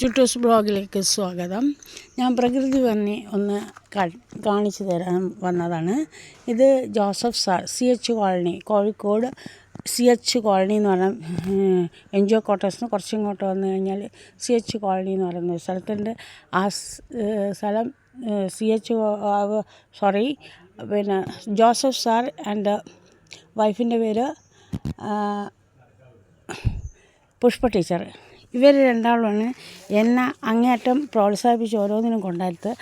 ചുട്ടൂസ് ബ്ലോഗിലേക്ക് സ്വാഗതം. ഞാൻ പ്രകൃതി ഭംഗി ഒന്ന് കാണിച്ചു തരാൻ വന്നതാണ്. ഇത് Joseph sir C H colony Kozhikode C H colony എന്ന് പറഞ്ഞ എൻ ജി ഒ ക്വാർട്ടേഴ്സിന് കുറച്ച് ഇങ്ങോട്ട് വന്നു കഴിഞ്ഞാൽ സി എച്ച് കോളനി എന്ന് പറയുന്ന സ്ഥലത്തുണ്ട്. ആ സ്ഥലം സി എച്ച് സോറി പിന്നെ ജോസഫ് സാർ ആൻഡ് വൈഫിന്റെ പേര് പുഷ്പ ടീച്ചർ ഇവർ രണ്ടാളുമാണ് എന്നെ അങ്ങേയറ്റം പ്രോത്സാഹിപ്പിച്ച് ഓരോന്നിനും കൊണ്ടാടുത്ത്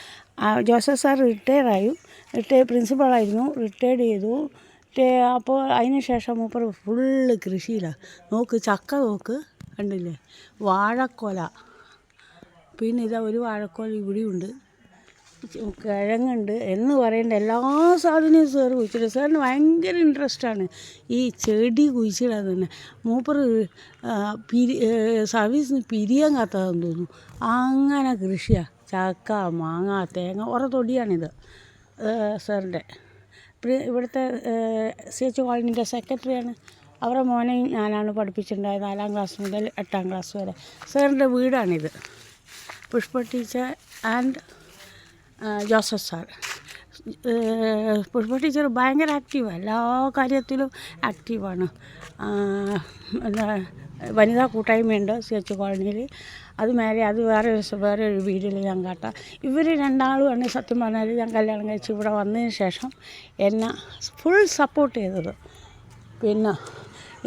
ജോസഫ് സാർ റിട്ടയറായി റിട്ടയർ പ്രിൻസിപ്പളായിരുന്നു റിട്ടയർഡ് ചെയ്തു. അപ്പോൾ അതിന് ശേഷം മൂപ്പർ ഫുള്ള് കൃഷിയിലാണ് നോക്ക് ചക്ക നോക്ക് കണ്ടില്ലേ? വാഴക്കൊല. പിന്നെ ഇതാ ഒരു വാഴക്കോല ഇവിടെയുണ്ട്. കിഴങ്ങുണ്ട് എന്ന് പറയേണ്ട എല്ലാ സാധനവും സാർ കുഴിച്ചിടും. സാറിന് ഭയങ്കര ഇൻട്രസ്റ്റാണ് ഈ ചെടി കുഴിച്ചിടാൻ തന്നെ. മൂപ്പർ പിരി സർവീസിന് പിരിയാൻ കാത്തതെന്ന് തോന്നുന്നു. അങ്ങനെ കൃഷിയാണ് ചക്ക മാങ്ങ തേങ്ങ ഓരോ തൊടിയാണിത്. സാറിന്റെ. ഇവിടുത്തെ സി എച്ച് കോളനിന്റെ സെക്രട്ടറിയാണ് അവരുടെ മോനെ ഞാനാണ് പഠിപ്പിച്ചിട്ടുണ്ടായത് നാലാം ക്ലാസ് മുതൽ എട്ടാം ക്ലാസ് വരെ. സാറിന്റെ വീടാണിത്. Pushpa teacher and Joseph sir. Pushpa teacher ഭയങ്കര ആക്റ്റീവാണ് എല്ലാ കാര്യത്തിലും ആക്റ്റീവാണ് എന്താ വനിതാ കൂട്ടായ്മയുണ്ട് സി എച്ച് കോളനിയിൽ. അത് മേലെ അത് വേറെ ഒരു വേറെ ഒരു വീടിൽ ഞാൻ കാട്ടാം. ഇവർ രണ്ടാളുമാണ് സത്യം പറഞ്ഞാൽ ഞാൻ കല്യാണം കഴിച്ച് ഇവിടെ വന്നതിന് ശേഷം എന്നെ ഫുൾ സപ്പോർട്ട് ചെയ്തത്. പിന്നെ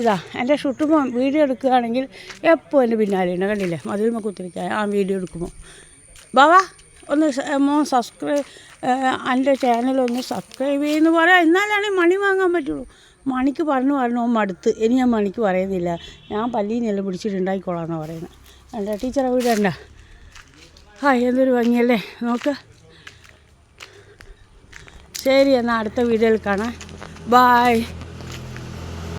ഇതാ എന്റെ ഷുട്ടുമ്പോൾ വീഡിയോ എടുക്കുകയാണെങ്കിൽ എപ്പോൾ എന്റെ പിന്നാലെയുണ്ട് കണ്ടില്ലേ? മതിലുമ കുത്തിരിക്കാൻ ആ വീഡിയോ എടുക്കുമ്പോൾ. ബാവാ! ഒന്ന് മോൻ സബ്സ്ക്രൈബ് എന്റെ ചാനലൊന്ന് സബ്സ്ക്രൈബ് ചെയ്യുന്ന പറയാം എന്നാലാണ് മണി വാങ്ങാൻ പറ്റുള്ളൂ. മണിക്ക് പറഞ്ഞു പറഞ്ഞു മടുത്ത് ഇനി ഞാൻ മണിക്ക് പറയുന്നില്ല. ഞാൻ പല്ലീനെല്ലാം പിടിച്ചിട്ടുണ്ടായിക്കോളാമെന്നാണ് പറയുന്നത് എന്റെ ടീച്ചറെ വീടണ്ട ആ എന്തൊരു ഭംഗിയല്ലേ? നോക്ക്. ശരി എന്നാൽ അടുത്ത വീഡിയോയിൽ കാണാം. ബായ്